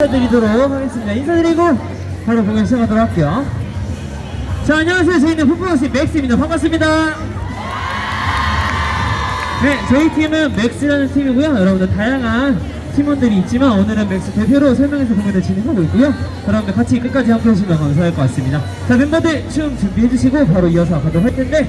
인사드리도록 하겠습니다. 인사드리고 바로 공연 시작하도록 할게요. 자, 안녕하세요. 저희는 풋볼스 맥스입니다. 반갑습니다. 네, 저희 팀은 맥스라는 팀이고요. 여러분들 다양한 팀원들이 있지만 오늘은 맥스 대표로 설명해서 공연을 진행하고 있고요. 여러분들 같이 끝까지 함께 해주시면 감사할 것 같습니다. 자, 멤버들 춤 준비해주시고 바로 이어서 가도록 할 텐데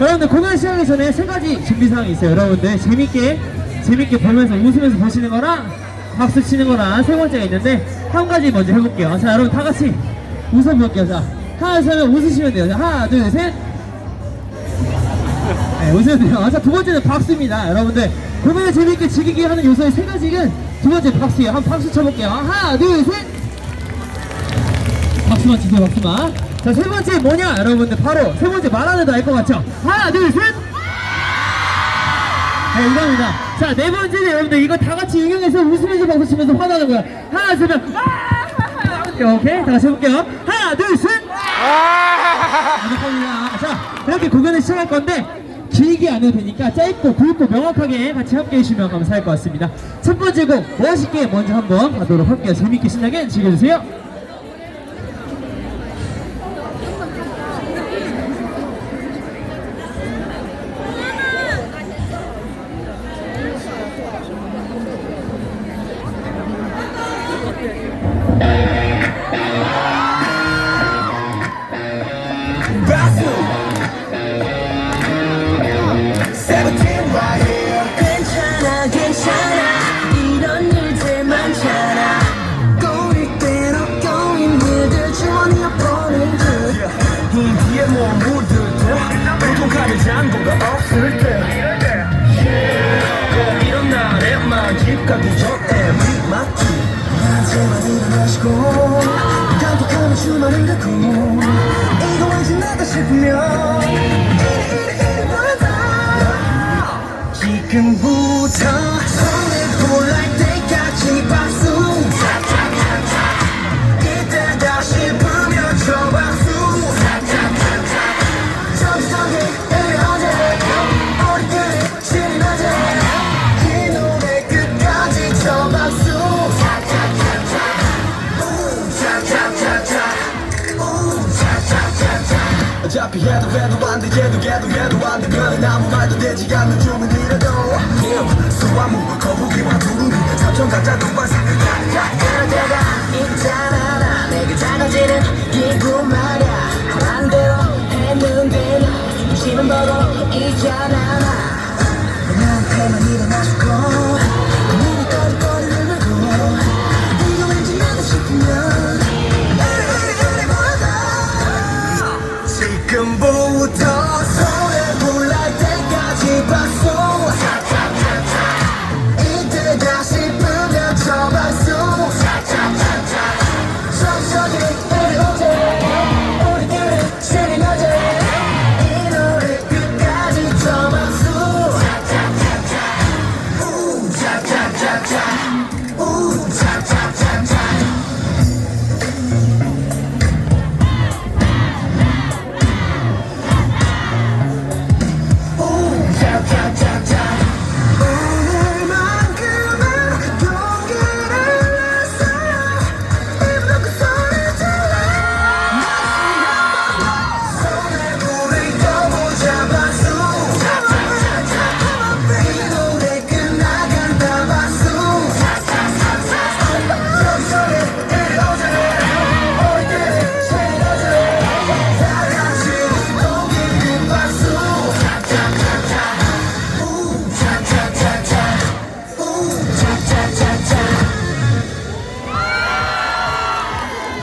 여러분들 공연 시작하기 전에 세 가지 준비사항이 있어요. 여러분들 재밌게 재밌게 보면서 웃으면서 보시는 거랑 박수 치는 거랑 세 번째가 있는데 한 가지 먼저 해볼게요. 자, 여러분 다 같이 웃어볼게요. 자, 하나, 둘, 셋 웃으시면 돼요. 자, 하나, 둘, 셋. 네, 웃으면 돼요. 자, 두 번째는 박수입니다. 여러분들, 공연을 재밌게 즐기게 하는 요소의 세 가지는 두 번째 박수예요. 한번 박수 쳐볼게요. 하나, 둘, 셋. 박수만 치세요, 박수만. 자, 세 번째 뭐냐, 여러분들. 바로 세 번째 말하는 도알 것 같죠? 하나, 둘, 셋. 네, 이겁니다. 자, 네 번째는 여러분들 이거 다 같이 응용해서 웃으면서 박수 치면서 화나는 거야. 하나, 둘, 셋. 아! 오케이. 다 같이 해볼게요. 하나, 둘, 셋. 감사합니다. 자, 이렇게 공연을 시작할 건데 길게 안 해도 되니까 짧고 굵고 명확하게 같이 함께 해주시면 감사할 것 같습니다. 첫 번째 곡 멋있게 먼저 한번 가도록 할게요. 재밌게 신나게 즐겨주세요. 때 고통감이 잔고가 없을 때. 꼭 이런 날에만 집 가기 전에 맞지? 제발 일어나시고 깜빡하면 주말을 갖고 이거 왠지 나다 싶으면 이리 이리 이리 불러다 지금부터 손을 볼날 때까지 박수 어차피 해도 해도 안돼 얘도 걔도 걔도 안돼 그는 아무 말도 되지 않는 주문이라도. 수화무 거북이와 두루미 삼천 가짜 동반사 가는 데가 있잖아 나 내게 작아지는 기분 말야 안 돼요 했는데 나 집은 바로 있잖아. come